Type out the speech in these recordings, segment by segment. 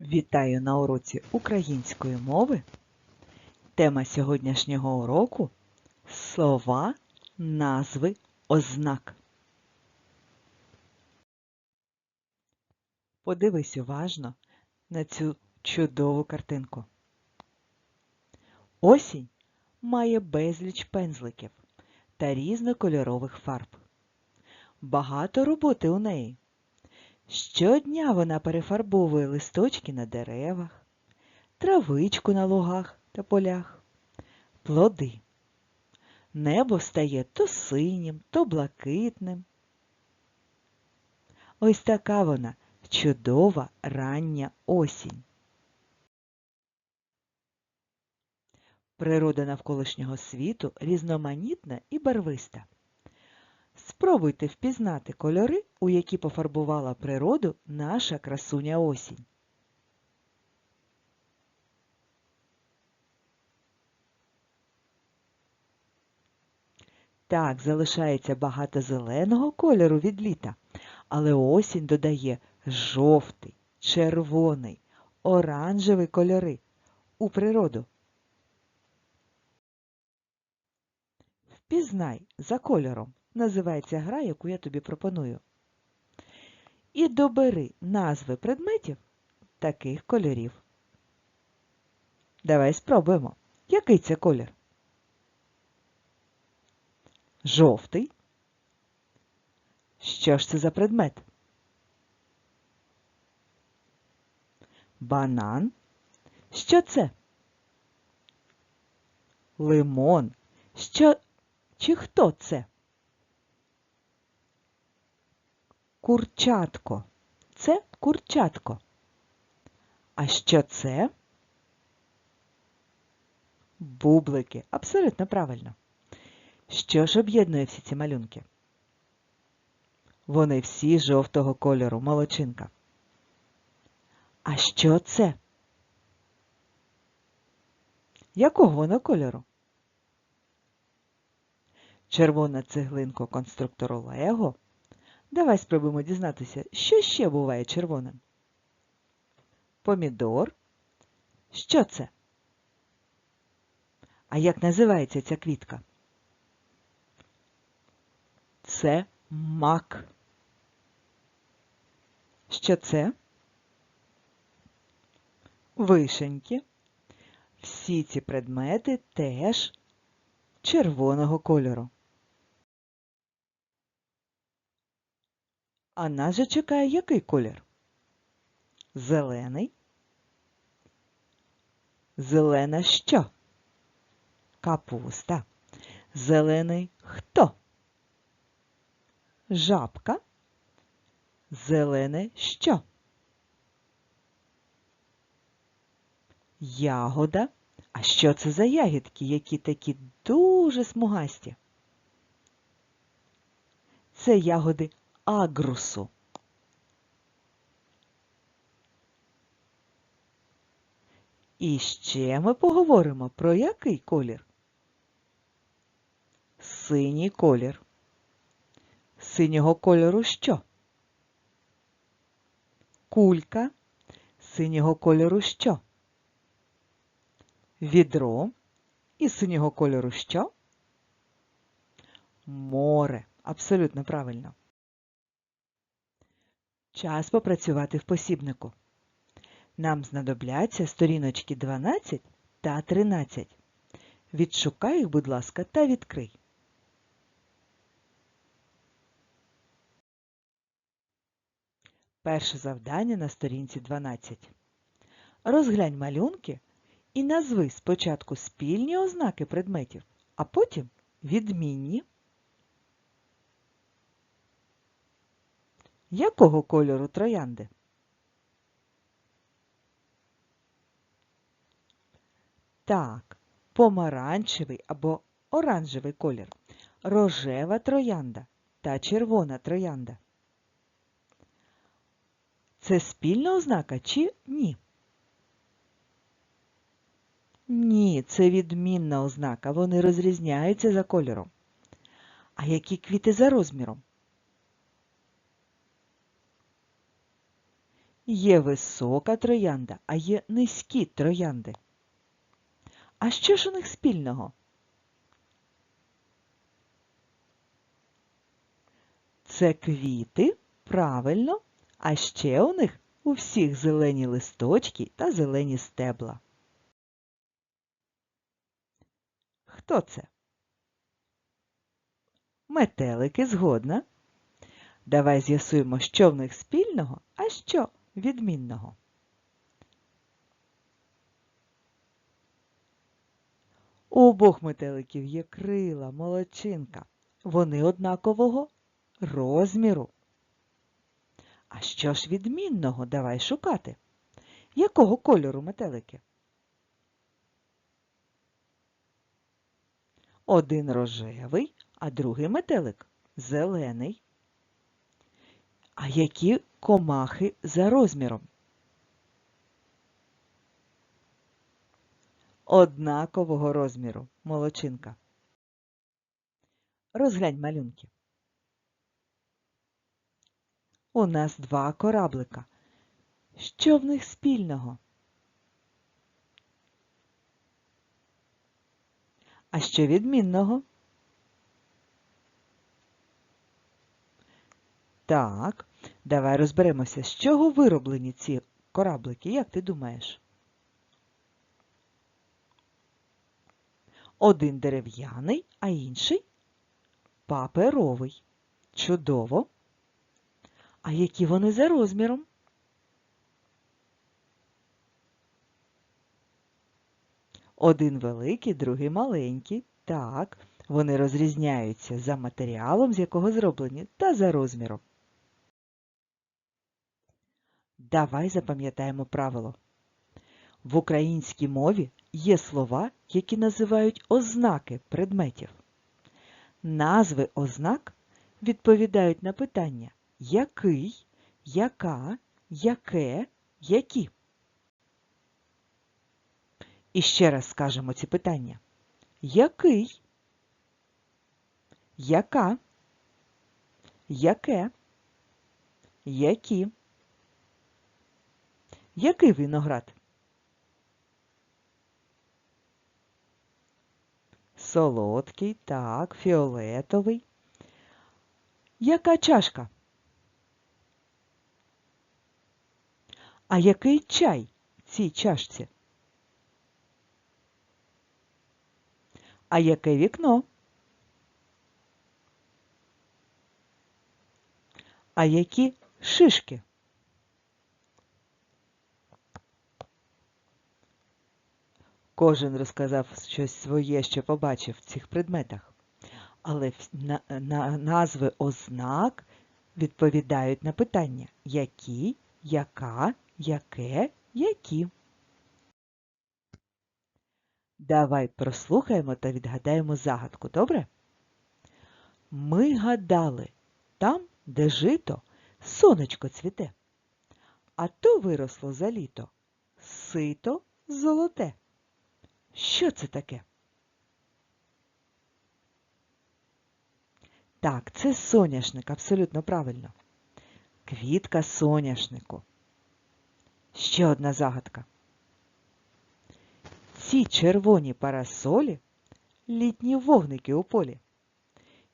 Вітаю на уроці української мови. Тема сьогоднішнього уроку слова, назви, ознак. Подивись уважно на цю чудову картинку. Осінь має безліч пензликів та різнокольорових фарб. Багато роботи у неї. Щодня вона перефарбовує листочки на деревах, травичку на лугах та полях, плоди. Небо стає то синім, то блакитним. Ось така вона чудова рання осінь. Природа навколишнього світу різноманітна і барвиста. Спробуйте впізнати кольори, у які пофарбувала природу наша красуня осінь. Так, залишається багато зеленого кольору від літа, але осінь додає жовтий, червоний, оранжевий кольори у природу. Впізнай за кольором називається гра, яку я тобі пропоную. І добери назви предметів таких кольорів. Давай спробуємо. Який це колір? Жовтий. Що ж це за предмет? Банан. Що це? Лимон. Що чи хто це? Курчатко. Це курчатко. А що це? Бублики. Абсолютно правильно. Що ж об'єднує всі ці малюнки? Вони всі жовтого кольору, молочинка. А що це? Якого воно кольору? Червона цеглинка конструктору Лего. Давай спробуємо дізнатися, що ще буває червоним. Помідор. Що це? А як називається ця квітка? Це мак. Що це? Вишеньки. Всі ці предмети теж червоного кольору. А нас же чекає який колір? Зелений. Зелена що? Капуста. Зелений хто? Жабка. Зелене що? Ягода. А що це за ягідки, які такі дуже смугасті? Це ягоди агрусу. І ще ми поговоримо про який колір? Синій колір. Синього кольору що? Кулька. Синього кольору що? Відро. І синього кольору що? Море. Абсолютно правильно. Час попрацювати в посібнику. Нам знадобляться сторіночки 12 та 13. Відшукай їх, будь ласка, та відкрий. Перше завдання на сторінці 12. Розглянь малюнки і назви спочатку спільні ознаки предметів, а потім відмінні. Якого кольору троянди? Так, помаранчевий або оранжевий колір, рожева троянда та червона троянда. Це спільна ознака чи ні? Ні, це відмінна ознака, вони розрізняються за кольором. А які квіти за розміром? Є висока троянда, а є низькі троянди. А що ж у них спільного? Це квіти, правильно, а ще у них у всіх зелені листочки та зелені стебла. Хто це? Метелики згодна. Давай з'ясуємо, що в них спільного, а що відмінного. У обох метеликів є крила, молодчинка. Вони однакового розміру. А що ж відмінного? Давай шукати. Якого кольору метелики? Один рожевий, а другий метелик зелений. А які комахи за розміром? Однакового розміру, молочинка. Розглянь малюнки. У нас два кораблика. Що в них спільного? А що відмінного? Так, давай розберемося, з чого вироблені ці кораблики, як ти думаєш? Один дерев'яний, а інший паперовий. Чудово. А які вони за розміром? Один великий, другий маленький. Так, вони розрізняються за матеріалом, з якого зроблені, та за розміром. Давай запам'ятаємо правило. В українській мові є слова, які називають ознаки предметів. Назви ознак відповідають на питання який, яка, яке, які. І ще раз скажемо ці питання. Який? Яка? Яке? Які? Який виноград? Солодкий, так, фіолетовий. Яка чашка? А який чай в цій чашці? А яке вікно? А які шишки? Кожен розказав щось своє, що побачив в цих предметах. Але на, на, назви ознак відповідають на питання які, яка, яке, які. Давай прослухаємо та відгадаємо загадку, добре? Ми гадали, там, де жито, сонечко цвіте, а то виросло за літо сито золоте. Що це таке? Так, це соняшник, абсолютно правильно. Квітка соняшнику. Ще одна загадка. Ці червоні парасолі літні вогники у полі.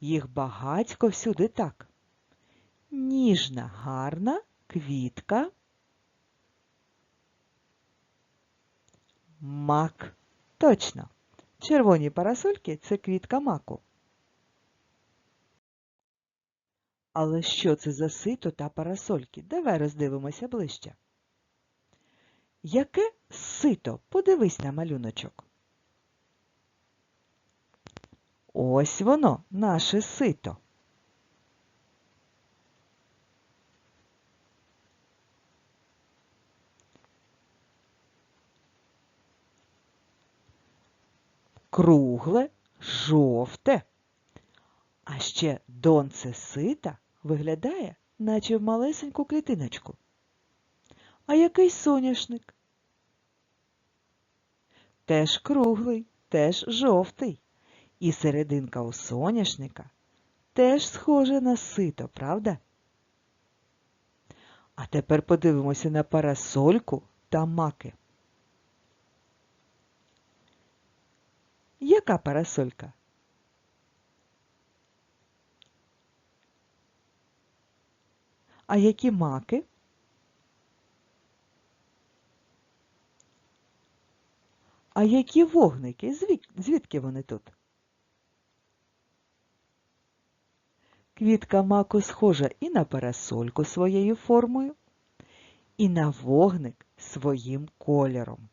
Їх багацько всюди так. Ніжна, гарна квітка. Мак. Точно. Червоні парасольки це квітка маку. Але що це за сито та парасольки? Давай роздивимося ближче. Яке сито? Подивись на малюночок. Ось воно, наше сито. Кругле, жовте. А ще донце сита виглядає, наче в малесеньку клітиночку. А який соняшник? Теж круглий, теж жовтий. І серединка у соняшника теж схожа на сито, правда? А тепер подивимося на парасольку та маки. Яка парасолька? А які маки? А які вогники? Звідки вони тут? Квітка маку схожа і на парасольку своєю формою, і на вогник своїм кольором.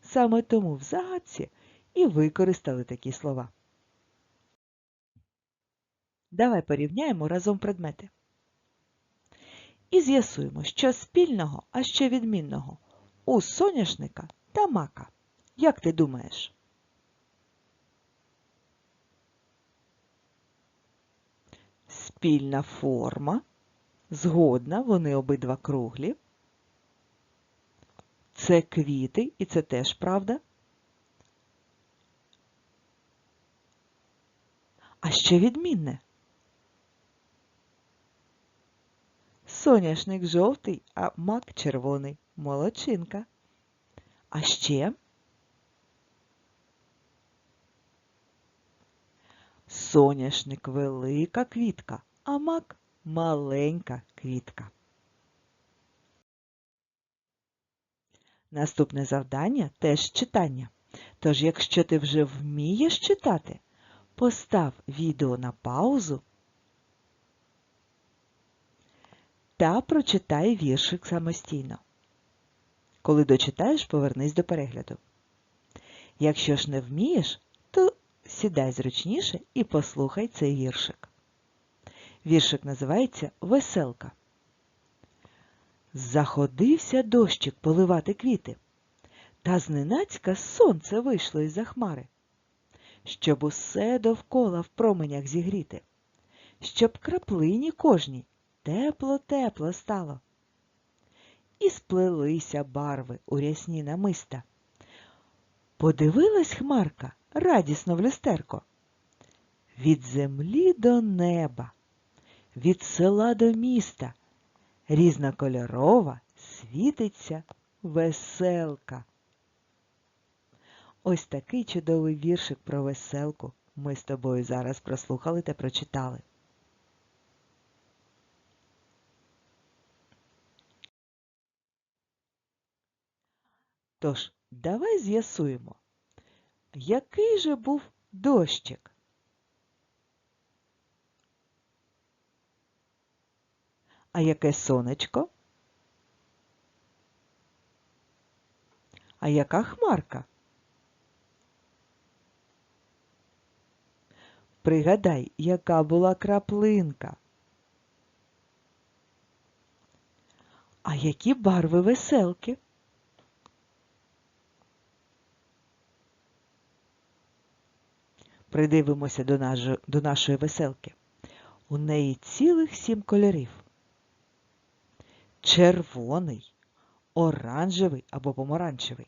Саме тому в загадці і використали такі слова. Давай порівняємо разом предмети. І з'ясуємо, що спільного, а що відмінного у соняшника та мака. Як ти думаєш? Спільна форма. Згодна, вони обидва круглі. Це квіти, і це теж правда. А ще відмінне. Соняшник жовтий, а мак червоний. Молодчинка. А ще соняшник велика квітка, а мак маленька квітка. Наступне завдання теж читання. Тож, якщо ти вже вмієш читати, постав відео на паузу та прочитай віршик самостійно. Коли дочитаєш, повернись до перегляду. Якщо ж не вмієш, то сідай зручніше і послухай цей віршик. Віршик називається Веселка. Заходився дощик поливати квіти, та зненацька сонце вийшло із-за хмари, щоб усе довкола в променях зігріти, щоб краплині кожній тепло-тепло стало. І сплелися барви у рясні намиста. Подивилась хмарка радісно в люстерко. Від землі до неба, від села до міста, різнокольорова світиться веселка. Ось такий чудовий віршик про веселку ми з тобою зараз прослухали та прочитали. Тож, давай з'ясуємо, який же був дощик? А яке сонечко? А яка хмарка? Пригадай, яка була краплинка. А які барви веселки? Придивимося до, наш... до нашої веселки. У неї цілих сім кольорів. Червоний, оранжевий або помаранчевий,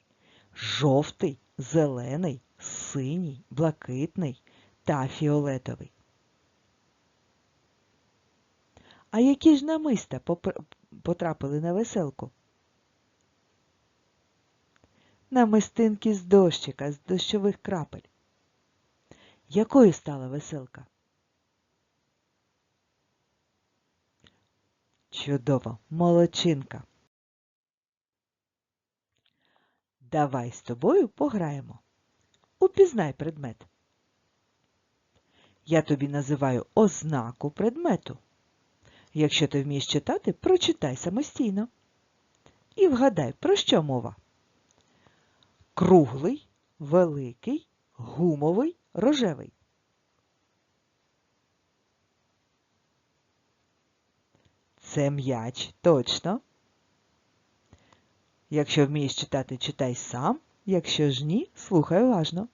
жовтий, зелений, синій, блакитний та фіолетовий. А які ж намиста потрапили на веселку? Намистинки з дощика, з дощових крапель. Якою стала веселка? Чудово, молодчинка. Давай з тобою пограємо. Упізнай предмет. Я тобі називаю ознаку предмету. Якщо ти вмієш читати, прочитай самостійно. І вгадай, про що мова? Круглий, великий, гумовий, рожевий. Це м'яч, точно. Якщо вмієш читати, читай сам. Якщо ж ні, слухай уважно.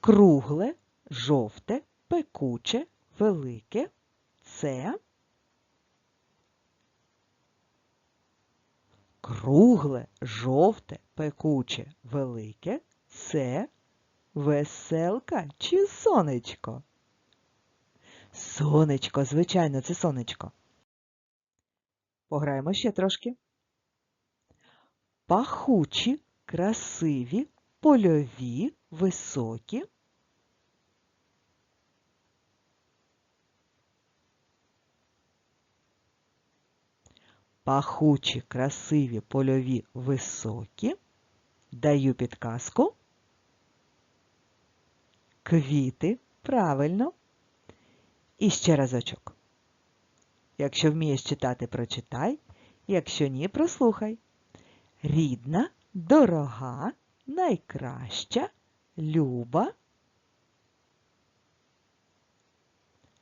Кругле, жовте, пекуче, велике це кругле, жовте, пекуче, велике це веселка чи сонечко? Сонечко, звичайно, це сонечко. Пограємо ще трошки. Пахучі, красиві, польові, високі. Пахучі, красиві, польові, високі. Даю підказку. Квіти. Правильно. І ще разочок. Якщо вмієш читати, прочитай. Якщо ні, прослухай. Рідна, дорога, найкраща, люба.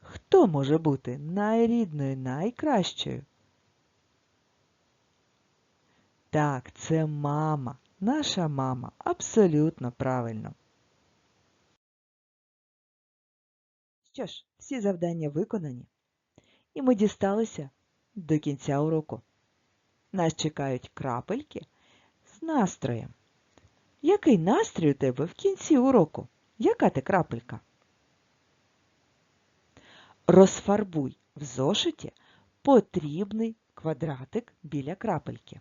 Хто може бути найрідною, найкращою? Так, це мама, наша мама. Абсолютно правильно. Що ж, всі завдання виконані, і ми дісталися до кінця уроку. Нас чекають крапельки з настроєм. Який настрій у тебе в кінці уроку? Яка ти крапелька? Розфарбуй в зошиті потрібний квадратик біля крапельки.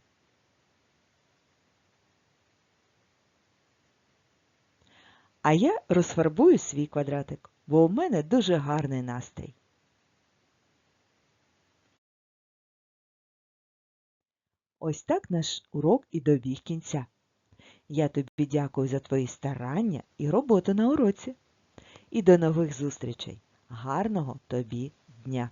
А я розфарбую свій квадратик, бо у мене дуже гарний настрій. Ось так наш урок і добіг кінця. Я тобі дякую за твої старання і роботу на уроці. І до нових зустрічей. Гарного тобі дня!